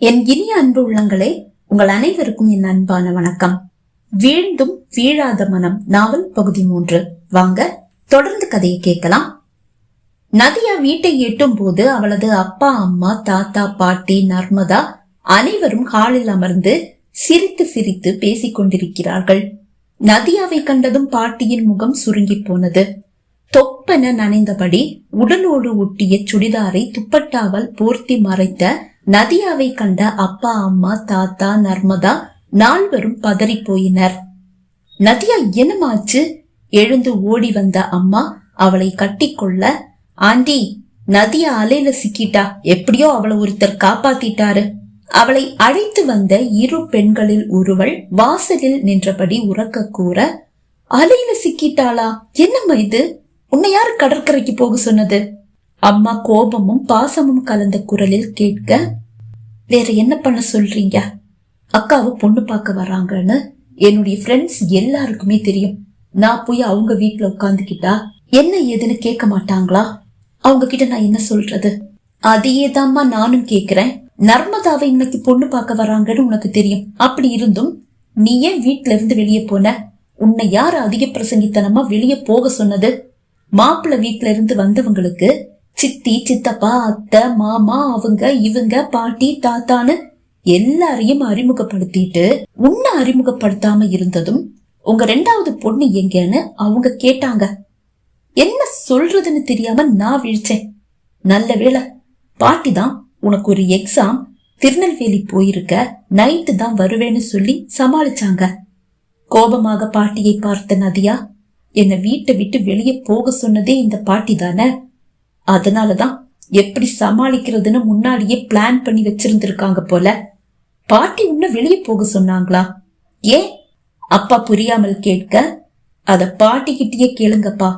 என் இனிய அன்பு உள்ளங்களே உங்கள் அனைவருக்கும் என் அன்பான வணக்கம். வீழ்ந்தும் வீழாத மனம் நாவல் பகுதி மூன்று. வாங்க தொடர்ந்து கதையை கேட்கலாம். நதியா வீட்டை எட்டும் போது அவளது அப்பா அம்மா தாத்தா பாட்டி நர்மதா அனைவரும் ஹாலில் அமர்ந்து சிரித்து சிரித்து பேசிக் கொண்டிருக்கிறார்கள். நதியாவை கண்டதும் பாட்டியின் முகம் சுருங்கி போனது. தொப்பென நனைந்தபடி உடலோடு ஒட்டிய சுடிதாரை துப்பட்டாவால் போர்த்தி மறைத்த நதியாவை கண்ட அப்பா அம்மா தாத்தா நர்மதா நால்வரும் பதறி போயினர் நதியா என்னமாச்சு? எழுந்து ஓடி வந்த அம்மா அவளை கட்டிக்கொள்ள ஆண்டி நதியா அலையில சிக்கிட்டா எப்படியோ அவளை ஒருத்தர் காப்பாத்திட்டாரு. அவளை அழைத்து வந்த இரு பெண்களில் ஒருவள் வாசலில் நின்றபடி உறக்க கூற அலையில சிக்கிட்டாளா? என்னம்மா இது? உன்னை யாரு கடற்கரைக்கு போக சொன்னது? அம்மா கோபமும் பாசமும் கலந்த குரலில் கேட்க வேற என்ன பண்ண சொல்றீங்க? அக்காவை பொண்ணு பார்க்க வராங்கன்னு என்னுடைய ஃப்ரெண்ட்ஸ் எல்லாருக்குமே தெரியும். நான் போய் அவங்க வீட்டுல உட்காந்துக்கிட்டா என்ன ஏதுன்னு கேட்க மாட்டாங்களா? அவங்க கிட்ட நான் என்ன சொல்றது? அதையே தாம்மா நானும் கேக்குறேன் நர்மதாவை இன்னைக்கு பொண்ணு பார்க்க வராங்கன்னு உனக்கு தெரியும். அப்படி இருந்தும் நீ ஏன் வீட்டுல இருந்து வெளியே போன? உன்னை யார் அதிக பிரசங்கித்தனமா வெளியே போக சொன்னது? மாப்பிள்ளை வீட்டுல இருந்து வந்தவங்களுக்கு சித்தி சித்தப்பா அத்தை மாமா அவங்க இவங்க பாட்டி தாத்தான்னு எல்லாரையும் அறிமுகப்படுத்திட்டு உன்னை அறிமுகப்படுத்தாம இருந்ததும் உங்க ரெண்டாவது பொண்ணு எங்கன்னு அவங்க கேட்டாங்க. என்ன சொல்றதுன்னு தெரியாம நான் விழிச்சேன். நல்ல வேளை பாட்டி தான் உனக்கு ஒரு எக்ஸாம் திருநெல்வேலி போயிருக்க நைட்டு தான் வருவேன்னு சொல்லி சமாளிச்சாங்க. கோபமாக பாட்டியை பார்த்த நதியா என்னை வீட்டை விட்டு வெளியே போக சொன்னதே இந்த பாட்டி தானே? அதனாலதான் எப்படி சமாளிக்கிறதுன்னு முன்னாடியே பிளான் பண்ணி வச்சிருந்திருக்காங்க போல. பாட்டி உன்னை வெளியே போக சொன்னாங்களா? ஏன்? அப்பா புரியாமல் கேட்க அத பாட்டி கிட்டயே கேளுங்கப்பா.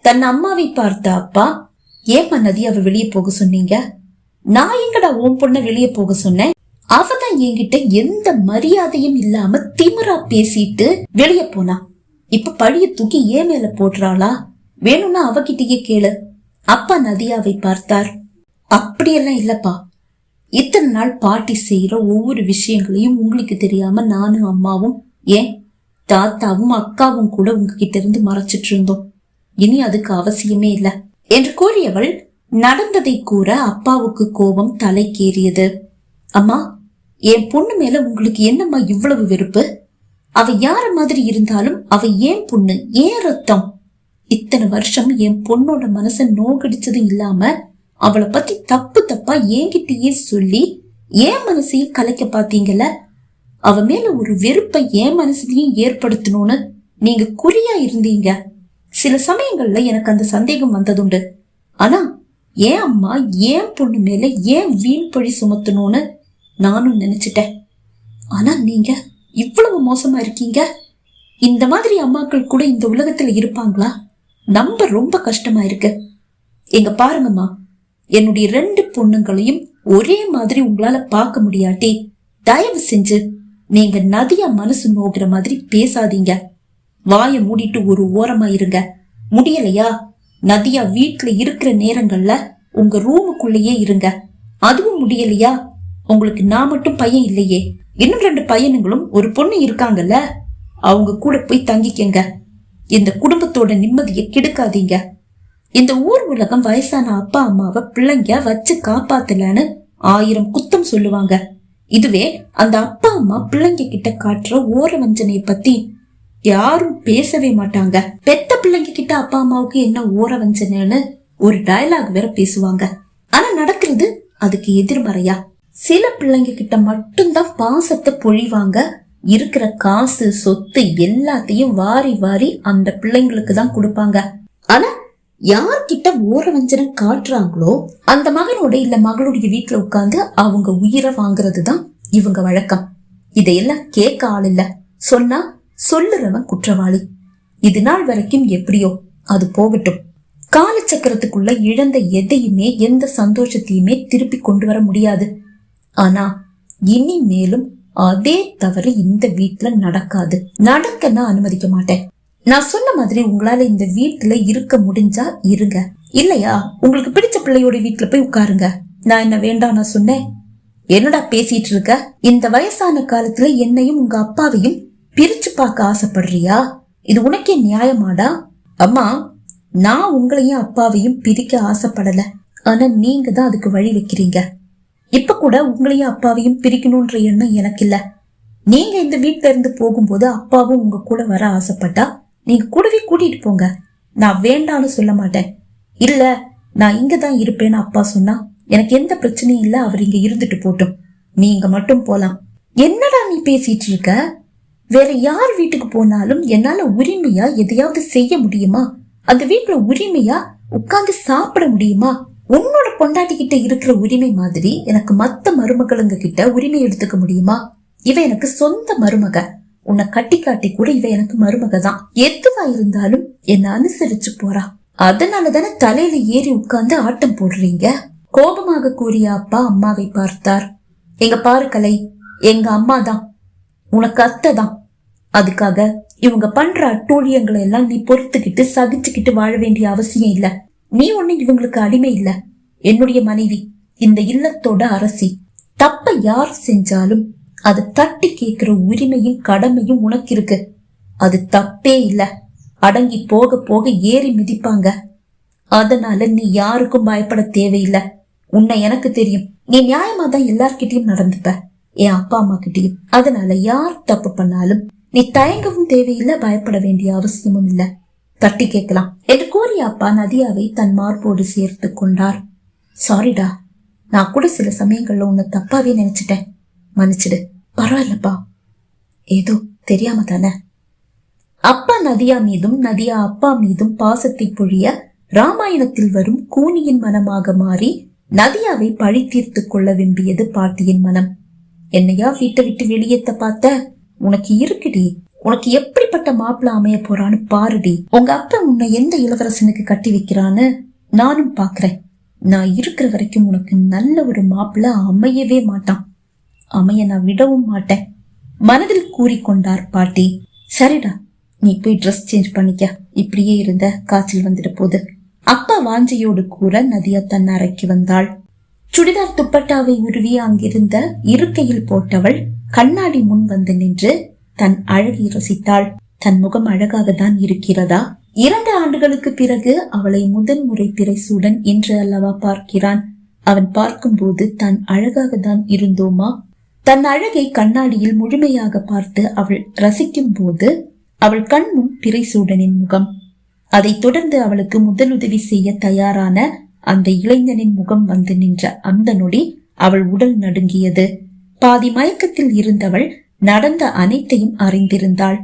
தன் அம்மாவை பார்த்த அப்பா ஏமா நதி அவ வெளியே போக சொன்னீங்க? நான் எங்கடா உன் பொண்ண வெளியே போக சொன்னேன்? அவதான் என்கிட்ட எந்த மரியாதையும் இல்லாம திமிரா பேசிட்டு வெளியே போனா. இப்ப பழிய தூக்கி ஏன் மேல போடுறாளா? வேணும்னா அவகிட்டயே கேளு. அப்பா நதியாவை பார்த்தார். அப்படியெல்லாம் இல்லப்பா. இத்தனை நாள் பாட்டி செய்யற ஒவ்வொரு விஷயங்களையும் உங்களுக்கு தெரியாம நானும் அம்மாவும் ஏன் தாத்தாவும் அக்காவும் கூட உங்ககிட்ட இருந்து மறைச்சிட்டு இருந்தோம். இனி அதுக்கு அவசியமே இல்ல என்று கூறியவள் நடந்ததை கூற அப்பாவுக்கு கோபம் தலைக்கேறியது. அம்மா என் பொண்ணு மேல உங்களுக்கு என்னம்மா இவ்வளவு வெறுப்பு? அவ யார மாதிரி இருந்தாலும் அவ ஏன் பொண்ணு? ஏன் ரத்தம்? இத்தனை வருஷம் என் பொண்ணோட மனசை நோக்கடிச்சதும் இல்லாம அவளை பத்தி தப்பு தப்பா என்கிட்டயே சொல்லி ஏன் மனசையும் கலைக்க பாத்தீங்கல்ல? அவ மேல ஒரு வெறுப்பை என் மனசுலயும் ஏற்படுத்தணும்னு நீங்க குறியா இருந்தீங்க. சில சமயங்கள்ல எனக்கு அந்த சந்தேகம் வந்ததுண்டு. ஆனா ஏன் அம்மா ஏன் பொண்ணு மேல ஏன் வீண் பழி சுமத்தணும்னு நானும் நினைச்சிட்டேன். ஆனா நீங்க இவ்வளவு மோசமா இருக்கீங்க? இந்த மாதிரி அம்மாக்கள் கூட இந்த உலகத்துல இருப்பாங்களா? நம்ப ரொம்ப கஷ்டமா இருக்கு. எங்க பாருங்கம்மா. என்னுடைய ரெண்டு பொண்ணுங்களையும் ஒரே மாதிரி உங்களால பார்க்க முடியாட்டி தயவு செஞ்சு நீங்க நதியா மனசு நோக்குற மாதிரி பேசாதீங்க. வாய மூடிட்டு ஒரு ஓரமா இருங்க. முடியலையா? நதியா வீட்டுல இருக்கிற நேரங்கள்ல உங்க ரூமுக்குள்ளேயே இருங்க. அதுவும் முடியலையா? உங்களுக்கு நான் மட்டும் பையன் இல்லையே. இன்னும் ரெண்டு பையனுங்களும் ஒரு பொண்ணு இருக்காங்கல்ல? அவங்க கூட போய் தங்கிக்கங்க. இந்த குடும்பத்தோட நிம்மதியை கெடுக்காதீங்க. இந்த ஊர் உலகம் வயசான அப்பா அம்மாவை பிள்ளைங்க வச்சு காப்பாத்தலன்னு ஆயிரம் குத்தம் சொல்லுவாங்க. இதுவே அந்த அப்பா அம்மா பிள்ளைங்க கிட்ட காட்டுற ஓர வஞ்சனைய பத்தி யாரும் பேசவே மாட்டாங்க. பெத்த பிள்ளைங்க கிட்ட அப்பா அம்மாவுக்கு என்ன ஓர வஞ்சனைன்னு ஒரு டயலாக் வேற பேசுவாங்க. ஆனா நடக்கிறது அதுக்கு எதிர்மறையா? சில பிள்ளைங்க கிட்ட மட்டும்தான் பாசத்தை பொழிவாங்க. இருக்கிற காசு சொத்து எல்லாத்தையும் வாரி வாரி அந்த பிள்ளைங்களுக்கு தான் கொடுப்பாங்க. ஆனா யார்கிட்ட ஓர காட்டுறாங்களோ அந்த மகனோட இல்ல மகளுடைய வீட்டுல உட்கார்ந்து அவங்க உயிரை வாங்குறது தான் இவங்க வழக்கம். இதையெல்லாம் கேட்க ஆள் இல்ல. சொன்னா சொல்லுறவன் குற்றவாளி. இது நாள் வரைக்கும் எப்படியோ அது போகட்டும். காலச்சக்கரத்துக்குள்ள இழந்த எதையுமே எந்த சந்தோஷத்தையுமே திருப்பி கொண்டு வர முடியாது. ஆனா இனி மேலும் அதே தவறு இந்த வீட்டுல நடக்காது. நடக்க நான் அனுமதிக்க மாட்டேன். நான் சொன்ன மாதிரி உங்களால இந்த வீட்டுல இருக்க முடிஞ்சா இருங்க. இல்லையா? உங்களுக்கு பிடிச்ச பிள்ளையோட வீட்டுல போய் உட்காருங்க. நான் என்ன வேண்டாம் நான் சொன்னேன்? என்னடா பேசிட்டு இருக்க? இந்த வயசான காலத்துல என்னையும் உங்க அப்பாவையும் பிரிச்சு பார்க்க ஆசைப்படுறியா? இது உனக்கே நியாயமாடா? அம்மா நான் உங்களையும் அப்பாவையும் பிரிக்க ஆசைப்படல. ஆனா நீங்க தான் அதுக்கு வழி வைக்கிறீங்க. இப்ப கூட உங்களையும் அப்பாவையும் பிரிக்கணும்ன்ற எண்ணம் எனக்கு இல்ல நீங்க இந்த வீட்ல இருந்து போகும்போது அப்பாவும் உங்க கூட வர ஆசைப்பட்டா நீங்க கூடவே கூட்டிட்டு போங்க. நான் வேண்டான்னு சொல்ல மாட்டேன். இல்ல நான் இங்க தான் இருப்பேன்னு அப்பா சொன்னா எனக்கு எந்த பிரச்சனையும் இல்ல அவர் இங்க இருந்துட்டு போட்டும். நீங்க மட்டும் போலாம். என்னடா நீ பேசிட்டு இருக்க? வேற யார் வீட்டுக்கு போனாலும் என்னால உரிமையா எதையாவது செய்ய முடியுமா? அந்த வீட்டுல உரிமையா உட்கார்ந்து சாப்பிட முடியுமா? உன்னோட பொண்டாட்டி கிட்ட இருக்கிற உரிமை மாதிரி எனக்கு மத்த மருமகளுங்க கிட்ட உரிமை எடுத்துக்க முடியுமா? இவ எனக்கு சொந்த மருமக. உன்னை கட்டி காட்டி கூட இவ எனக்கு மருமக தான். எதுவா இருந்தாலும் என்ன அனுசரிச்சு போறா. அதனால தானே தலையில ஏறி உட்கார்ந்து ஆட்டம் போடுறீங்க? கோபமாக கூறிய அப்பா அம்மாவை பார்த்தார். எங்க பாரு கலை எங்க அம்மா தான். உனக்கு அத்தை தான். அதுக்காக இவங்க பண்ற அட்டூழியங்களை எல்லாம் நீ பொறுத்துக்கிட்டு சகிச்சுக்கிட்டு வாழ வேண்டிய அவசியம் இல்லை. நீ ஒண்ணு இவங்களுக்கு அடிமை இல்ல. என்னுடைய மனைவி இந்த இல்லத்தோட அரசி. தப்ப யார் செஞ்சாலும் அது தட்டி கேட்கிற உரிமையும் கடமையும் உனக்கு இருக்கு. அது தப்பே இல்ல. அடங்கி போக போக ஏறி மிதிப்பாங்க. அதனால நீ யாருக்கும் பயப்பட தேவையில்லை. உன்னை எனக்கு தெரியும். நீ நியாயமா தான் எல்லார்கிட்டயும் நடந்துப்ப. என் அப்பா அம்மா கிட்டயும். அதனால யார் தப்பு பண்ணாலும் நீ தயங்கவும் தேவையில்லை பயப்பட வேண்டிய அவசியமும் இல்ல. தட்டி கேட்கலாம். என்று கூறிய அப்பா நதியாவை தன் மார்போடு சேர்த்து கொண்டார். சாரிடா நான் கூட சில சமயங்கள்ல உன்னை தப்பாவே நினைச்சிட்டேன். மன்னிச்சிடு. பரவாயில்லப்பா. ஏதோ தெரியாம தானே. அப்பா நதியா மீதும் நதியா அப்பா மீதும் பாசத்தை பொழிய ராமாயணத்தில் வரும் கூனியின் மனமாக மாறி நதியாவை பழி தீர்த்து கொள்ள விரும்பியது பாட்டியின் மனம். என்னையா வீட்டை விட்டு வெளியேத்த பார்த்த? உனக்கு இருக்குடி. உனக்கு எப்படிப்பட்ட மாப்பிள்ள அமைய போறான்னு பாருடி. உங்க அப்பா உன்னை எந்த இளவரசனுக்கு கட்டி வைக்கிறான்னு நானும் பாக்குறேன். நான் இருக்கிற வரைக்கும் உனக்கு நல்ல ஒரு மாப்பிள்ள அமையவே மாட்டான். அமைய நான் விடவும் மாட்டேன். மனதில் கூறிக்கொண்டார் பாட்டி. சரிடா நீ போய் ட்ரெஸ் சேஞ்ச் பண்ணிக்க. இப்படியே இருந்த காய்ச்சல் வந்துட போகுது. அப்பா வாஞ்சையோடு கூற நதியா தன் அறைக்கு வந்தாள். சுடிதார் துப்பட்டாவை உருவி அங்கிருந்த இருக்கையில் போட்டவள் கண்ணாடி முன் வந்து நின்று தன் அழகை ரசித்தாள். தன் முகம் அழகாக தான் இருக்கிறதா? இரண்டு ஆண்டுகளுக்கு பிறகு அவளை முதன் முறை பிறைசூடன் இன்று அல்லவா பார்க்கிறான். அவன் பார்க்கும்போது தான் அழகாக தான் இருந்தோமா? தன் அழகை கண்ணாடியில் முழுமையாக பார்த்து அவள் ரசிக்கும் போது அவள் கண்மும் பிறைசூடனின் முகம். அதைத் தொடர்ந்து அவளுக்கு முதலுதவி செய்ய தயாரான அந்த இளைஞனின் முகம் வந்து நின்ற அந்த நொடி அவள் உடல் நடுங்கியது. பாதி மயக்கத்தில் இருந்தவள் நடந்த அனைத்தையும் அறிந்திருந்தாள்.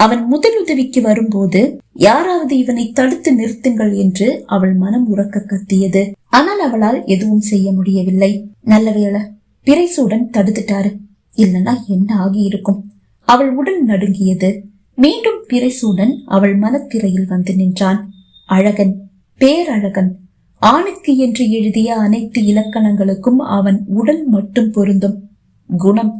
அவன் முதலுதவிக்கு வரும்போது யாராவது இவனை தடுத்து நிறுத்துங்கள் என்று அவள் மனம் உறக்க கத்தியது. ஆனால் அவளால் எதுவும் செய்ய முடியவில்லை. நல்ல வேளை பிறைசூடன் தடுத்துட்டாரு. இல்லனா என்ன ஆகி இருக்கும் அவள் உடல் நடுங்கியது. மீண்டும் பிறைசூடன் அவள் மனத்திரையில் வந்து நின்றான். அழகன் பேரழகன். ஆணுக்கு என்று எழுதிய அனைத்து இலக்கணங்களுக்கும் அவன் உடல் மட்டும் பொருந்தும். குணம்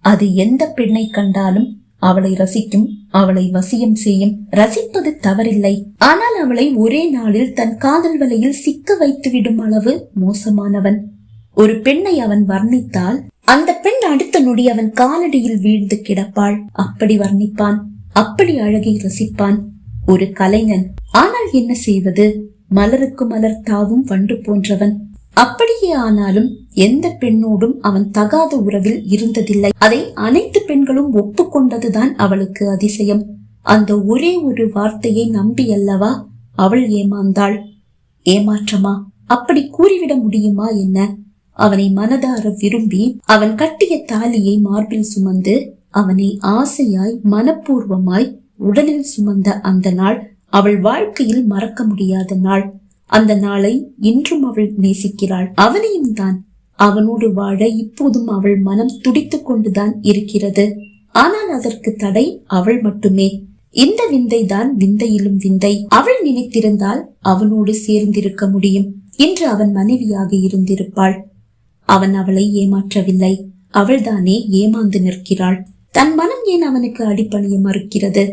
அது எந்த பெண்ணை கண்டாலும் அவளை ரசிக்கும் அவளை வசியம் செய்யும். ரசிப்பது தவறில்லை. ஆனால் அவளை ஒரே நாளில் தன் காதல் வலையில் சிக்க வைத்து விடும் அளவு மோசமானவன். ஒரு பெண்ணை அவன் வர்ணித்தால் அந்த பெண் அடுத்த நொடி அவன் காலடியில் வீழ்ந்து கிடப்பாள். அப்படி வர்ணிப்பான். அப்படி அழகை ரசிப்பான். ஒரு கலைஞன். ஆனால் என்ன செய்வது? மலருக்கு மலர் தாவும் வண்டு போன்றவன். அப்படியே ஆனாலும் எந்த பெண்ணோடும் அவன் தகாத உறவில் இருந்ததில்லை. அதை அனைத்து பெண்களும் ஒப்புக்கொண்டதுதான் அவளுக்கு அதிசயம். அந்த ஒரே ஒரு வார்த்தையை நம்பியல்லவா? அவள் ஏமாந்தாள். ஏமாற்றமா? அப்படி கூறிவிட முடியுமா என்ன? அவனை மனதார விரும்பி அவன் கட்டிய தாலியை மார்பில் சுமந்து அவனை ஆசையாய் மனப்பூர்வமாய் உடலில் சுமந்த அந்த நாள் அவள் வாழ்க்கையில் மறக்க முடியாத நாள். அந்த நாளை இன்றும் அவள் நேசிக்கிறாள். அவனையும் தான் அவனோடு வாழ இப்போதும் அவள் மனம் துடித்துக் கொண்டுதான் இருக்கிறது. ஆனால் அதற்கு தடை அவள் மட்டுமே. இந்த விந்தை தான் விந்தையிலும் விந்தை. அவள் நினைத்திருந்தால் அவனோடு சேர்ந்திருக்க முடியும் இன்று அவன் மனைவியாக இருந்திருப்பாள். அவன் அவளை ஏமாற்றவில்லை. அவள்தானே ஏமாந்து நிற்கிறாள். தன் மனம் ஏன் அவனுக்கு அடிப்பணிய மறுக்கிறது?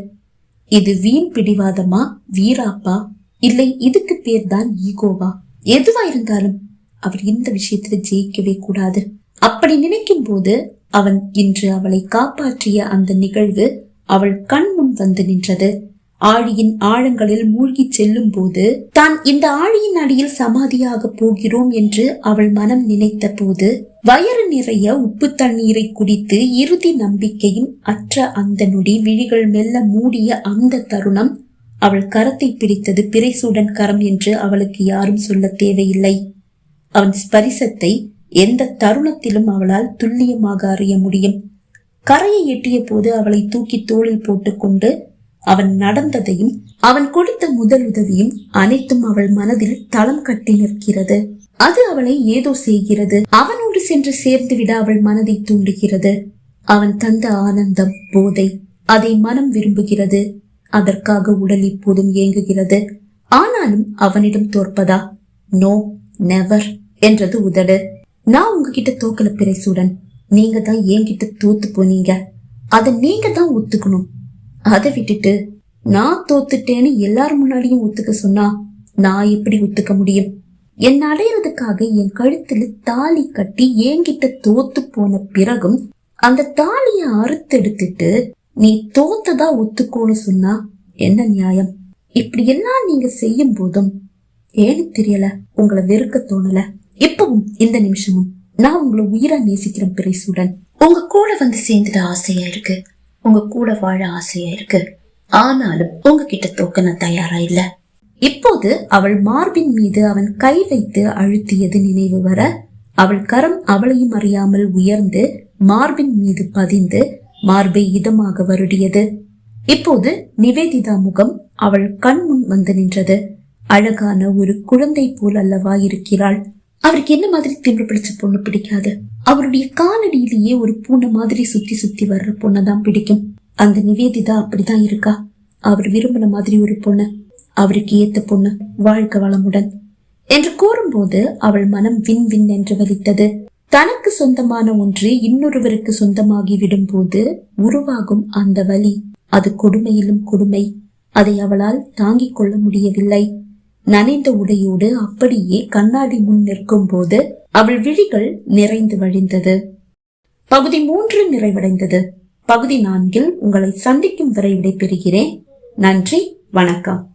இது வீண் பிடிவாதமா? வீராப்பா? இல்லை இதுக்கு பேர் தான் ஈகோவா? எதுவா இருந்தாலும் அவர் இந்த விஷயத்துல ஜெயிக்கவே கூடாது. அப்படி நினைக்கும் போது அவன் இன்று அவளை காப்பாற்றிய அந்த நிகழ்வு அவள் கண் முன் வந்து நின்றது. ஆழியின் ஆழங்களில் மூழ்கிச் செல்லும் போது தான் இந்த ஆழியின் அடியில் சமாதியாக போகிறோம் என்று அவள் மனம் நினைத்த போது வயறு நிறைய உப்பு தண்ணீரை குடித்து இறுதி நம்பிக்கையும் அற்ற அந்த நொடி விழிகள் மெல்ல மூடிய அந்த தருணம் அவள் கரத்தை பிடித்தது பிறைசூடன் கரம் என்று அவளுக்கு யாரும் சொல்ல தேவையில்லை. அவன் ஸ்பரிசத்தை எந்த தருணத்திலும் அவளால் துல்லியமாக அறிய முடியும். கரையை எட்டிய போது அவளை தூக்கி தோளில் போட்டுக்கொண்டு அவன் நடந்ததையும் அவன் கொடுத்த முதல் உதவியும் அனைத்தும் அவள் மனதில் தளம் கட்டி நிற்கிறது. அது அவளை ஏதோ செய்கிறது. அவனோடு சென்று சேர்ந்து விட அவள் மனதை தூண்டுகிறது. அவன் தந்த ஆனந்தம் போதை அதை மனம் விரும்புகிறது. அதற்காக உடல் இப்போதும் இயங்குகிறது ஆனாலும் அவனிடம் தோற்பதா? நோ நெவர் என்றது உதடு. நான் உங்ககிட்ட தோக்கல பிரைசூடன் நீங்க தான் என்கிட்ட தோத்து போனீங்க. அத நீங்க தான் ஒத்துக்கணும். அதை விட்டுட்டு நான் தோத்துட்டேன்னு எல்லார் முன்னாடியும் ஒத்துக்க சொன்னா நான் எப்படி ஒத்துக்க முடியும்? என்ன அடையிறதுக்காக என் கழுத்துல தாலி கட்டி என்கிட்ட தோத்து போன பிறகும் அந்த தாலிய அறுத்தெடுத்துட்டு நீ தோத்ததா ஒத்துக்கோன்னு சொன்னா என்ன நியாயம்? இப்படி எல்லாம் நீங்க செய்யும் போதும் ஏன்னு தெரியல. உங்களை வெறுக்க தோணல. இப்பவும் இந்த நிமிஷமும் நான் உங்களை உயிரா நேசிக்கிறேன் பிரேசுடன் உங்க கூட வந்து சேர்ந்துட ஆசையா இருக்கு. உங்க கூட வாழ ஆசையா இருக்கு. ஆனாலும் உங்ககிட்ட தோக்க நான் தயாரா இல்ல. இப்போது அவள் மார்பின் மீது அவன் கை வைத்து அழுத்தியது நினைவு வர அவள் கரம் அவளையும் அறியாமல் உயர்ந்து மார்பின் மீது பதிந்து மார்பை இதமாக வருடியது. இப்போது நிவேதிதா முகம் அவள் கண் முன் வந்து நின்றது. அழகான ஒரு குழந்தை போல் அல்லவா இருக்கிறாள். அவருக்கு என்ன மாதிரி திமிரு பிடிச்ச பொண்ணு பிடிக்காது? அவருடைய காலடியிலேயே ஒரு பூனை மாதிரி சுத்தி சுத்தி வர்ற பொண்ணதான் பிடிக்கும். அந்த நிவேதிதா அப்படிதான் இருக்கா? அவர் விரும்பின மாதிரி ஒரு பொண்ணு அவருக்கு ஏத்த பொண்ணு வாழ்க்கை வளமுடன். என்று கூறும்போது அவள் மனம் வின் வின் என்று வலித்தது. தனக்கு சொந்தமான ஒன்று இன்னொருவருக்கு சொந்தமாகி விடும் போது உருவாகும் அந்த வலி. அது கொடுமையிலும் கொடுமை. அதை அவளால் தாங்கிக் கொள்ள முடியவில்லை. நனைந்த உடையோடு அப்படியே கண்ணாடி முன் நிற்கும் போது அவள் விழிகள் நிறைந்து வழிந்தது. பகுதி மூன்று நிறைவடைந்தது. பகுதி நான்கில் உங்களை சந்திக்கும் வரை விடைபெறுகிறேன். நன்றி வணக்கம்.